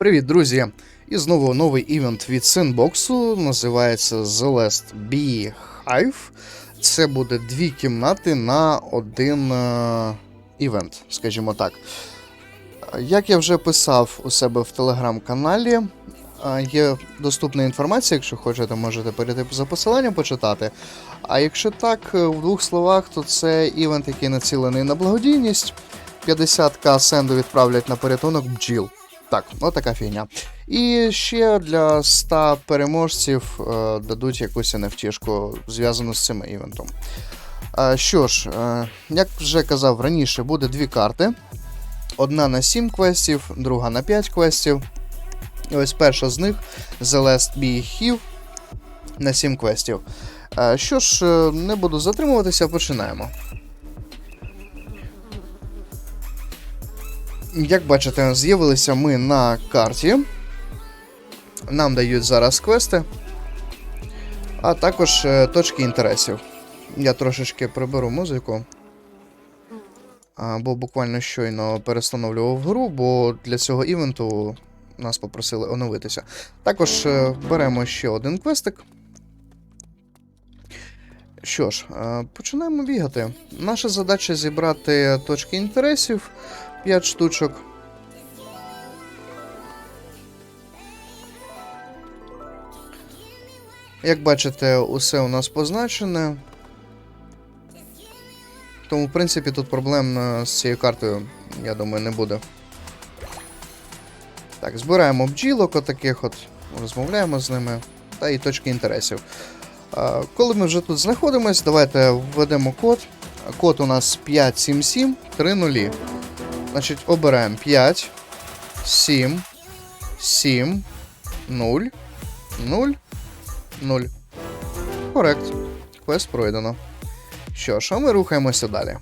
Привіт, друзі! І знову новий івент від Sandbox, називається The Last Beehive. Це буде дві кімнати на один е, івент, скажімо так. Як я вже писав у себе в телеграм-каналі, е, є доступна інформація, якщо хочете, можете перейти за посиланням почитати. А якщо так, е, в двох словах, то це івент, який націлений на благодійність. 50к сенду відправлять на порятунок бджіл. Так, от така фігня. І ще для 100 переможців е, дадуть якусь NFT-шку, зв'язану з цим івентом. Е, що ж, е, як вже казав раніше, буде дві карти. Одна на 7 квестів, друга на 5 квестів. І ось перша з них The Last Beehive на 7 квестів. Що ж, не буду затримуватися, починаємо. Як бачите, з'явилися ми на карті. Нам дають зараз квести, а також е, точки інтересів. Я трошечки приберу музику. Бо буквально щойно перестановлював гру, бо для цього івенту нас попросили оновитися. Також е, беремо ще один квестик. Що ж, е, починаємо бігати. Наша задача зібрати точки інтересів 5 штучок. Як бачите, усе у нас позначене. Тому, в принципі, тут проблем е, з цією картою, я думаю, не буде. Так, збираємо бджілок отаких от, розмовляємо з ними, та і точки інтересів. Коли ми вже тут знаходимось, давайте введемо код. Код у нас 57730. Значить, обираємо 5, 7, 7, 0, 0, 0. Корект. Квест пройдено. Що ж, а ми рухаємося далі.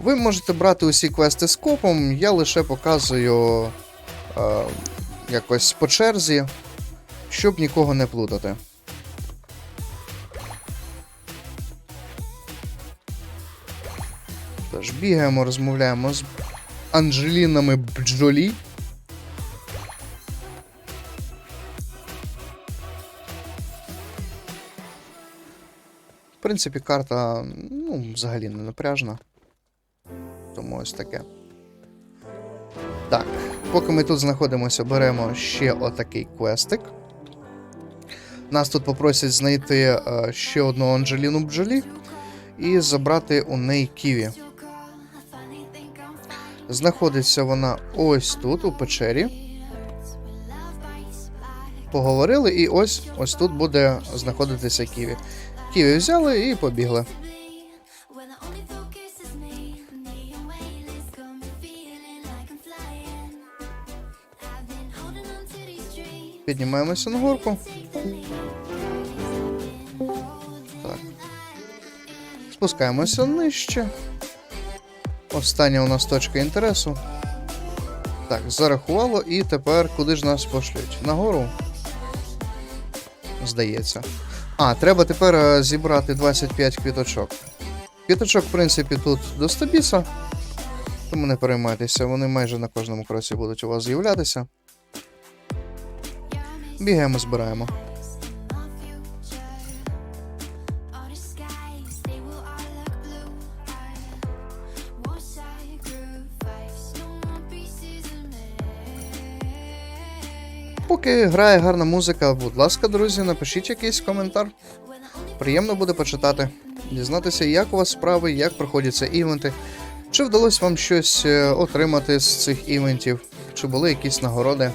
Ви можете брати усі квести з копом, я лише показую е, якось по черзі, щоб нікого не плутати. Тож, бігаємо, розмовляємо з Анджелінами Бджолі. В принципі, карта ну, взагалі не напряжна. Тому ось таке. Так, поки ми тут знаходимося, беремо ще отакий квестик. Нас тут попросять знайти е, ще одну Анджеліну Бджолі і забрати у неї Ківі. Знаходиться вона ось тут, у печері. Поговорили, і ось ось тут буде знаходитися Ківі. Ківі взяли і побігли. Піднімаємося на горку. Так. Спускаємося нижче. Остання у нас точка інтересу. Так, зарахувало, і тепер куди ж нас пошлють? Нагору? Здається. А, треба тепер е, зібрати 25 квіточок. Квіточок, в принципі, тут до стабіса. Тому не переймайтеся, вони майже на кожному кроці будуть у вас з'являтися. Бігаємо, збираємо. Поки грає гарна музика, будь ласка, друзі, напишіть якийсь коментар. Приємно буде почитати, дізнатися, як у вас справи, як проходяться івенти, чи вдалося вам щось е, отримати з цих івентів, чи були якісь нагороди.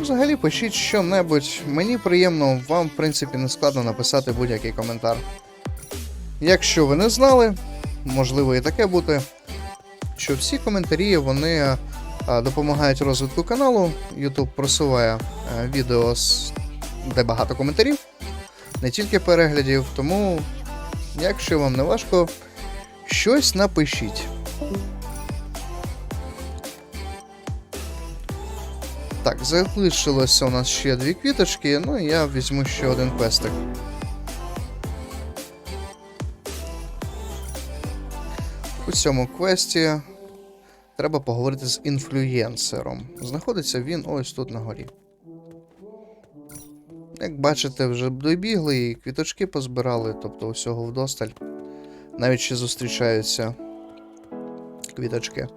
Взагалі пишіть що-небудь. Мені приємно, вам, в принципі, не складно написати будь-який коментар. Якщо ви не знали, можливо і таке бути, що всі коментарі вони допомагають розвитку каналу. YouTube просуває е, відео, де багато коментарів не тільки переглядів, тому, якщо вам не важко, щось напишіть. Так, залишилося у нас ще дві квіточки, ну і я візьму ще один пестик. У цьому квесті треба поговорити з інфлюєнсером. Знаходиться він ось тут на горі. Як бачите, вже добігли і квіточки позбирали, тобто усього вдосталь. Навіть ще зустрічаються квіточки.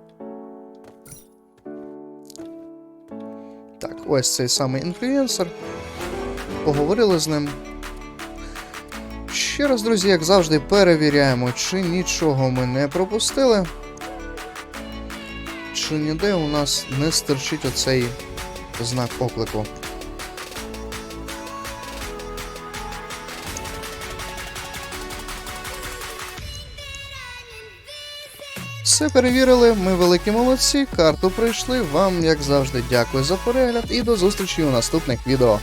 Так, ось цей самий інфлюєнсер. Поговорили з ним. Ще раз, друзі, як завжди, перевіряємо, чи нічого ми не пропустили. Чи ніде у нас не стерчить оцей знак оклику. Все перевірили, ми великі молодці, карту пройшли. Вам, як завжди, дякую за перегляд і до зустрічі у наступних відео.